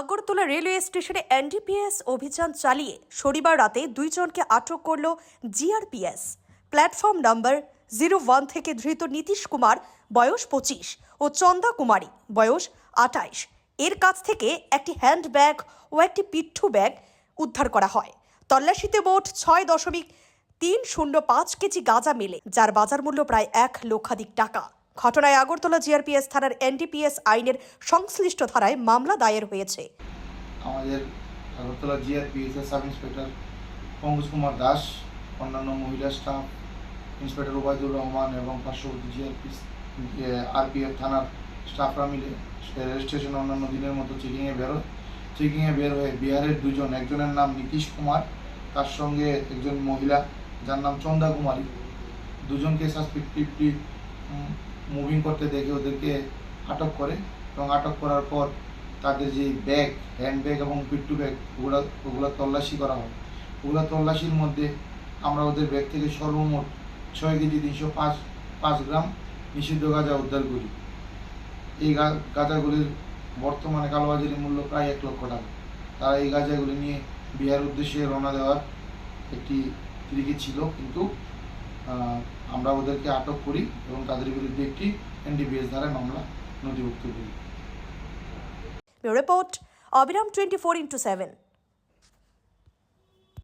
Agartala railway স্টেশনে NDPS অভিযান চালিয়ে শনিবার রাতে দুইজনকে আটক করল GRPS. Platform number zero one থেকে ধৃত নীতিশ কুমার, বয়স পঁচিশ, ও চন্দা কুমারী, বয়স আটাইশ এর কাছ থেকে একটি হ্যান্ড ব্যাগ ও একটি পিঠু ব্যাগ উদ্ধার করা হয়। তল্লাশিতে মোট ছয় দশমিক তিন শূন্য পাঁচ কেজি গাঁজা মেলে, যার বাজার মূল্য প্রায় এক লক্ষাধিক টাকা। ঘটনায় আগরতলা জিআরপিএস থানার এনডিপিএস আইনের সংশ্লিষ্ট ধারায় মামলা দায়ের হয়েছে। আমাদের আগরতলা জিআরপিএসের সাব ইন্সপেক্টর পঙ্কজ কুমার দাস, অন্যান্য মহিলা স্টাফ, ইন্সপেক্টর ওবায়দুর রহমান এবং পার্শ্ববর্তী জিআরপি আরপিএফ থানার স্টাফরা মিলে রেল স্টেশন অন্যান্য দিনের মতো চেকিংয়ে বেরোয় চেকিংয়ে বের হয়ে বিহারের দুজন, একজনের নাম নীতিশ কুমার, তার সঙ্গে একজন মহিলা যার নাম চন্দা কুমারী। দুজনকে সাসপেক্টিভলি মুভিং করতে দেখে ওদেরকে আটক করে এবং আটক করার পর তাদের যে ব্যাগ হ্যান্ড ব্যাগ এবং পিট্টু ব্যাগ, ওগুলো ওগুলো তল্লাশি করা হয়। ওগুলো তল্লাশির মধ্যে আমরা ওদের ব্যাগ থেকে সর্বমোট ছয় কেজি তিনশো পাঁচ পাঁচ গ্রাম নিষিদ্ধ গাঁজা উদ্ধার করি। এই গাঁজাগুলির বর্তমানে কালোবাজারি মূল্য প্রায় এক লক্ষ টাকা। তারা এই গাঁজাগুলি নিয়ে বিহার উদ্দেশ্যে রওনা দেওয়ার একটি দিকে ছিল, কিন্তু আমরা ওদেরকে আটক করি এবং তাদের বিরুদ্ধে একটি এনডিবিএস দ্বারা মামলা নথিভুক্ত করি। রিপোর্ট, অবিরাম টোয়েন্টি ফোর ইন্টু সেভেন।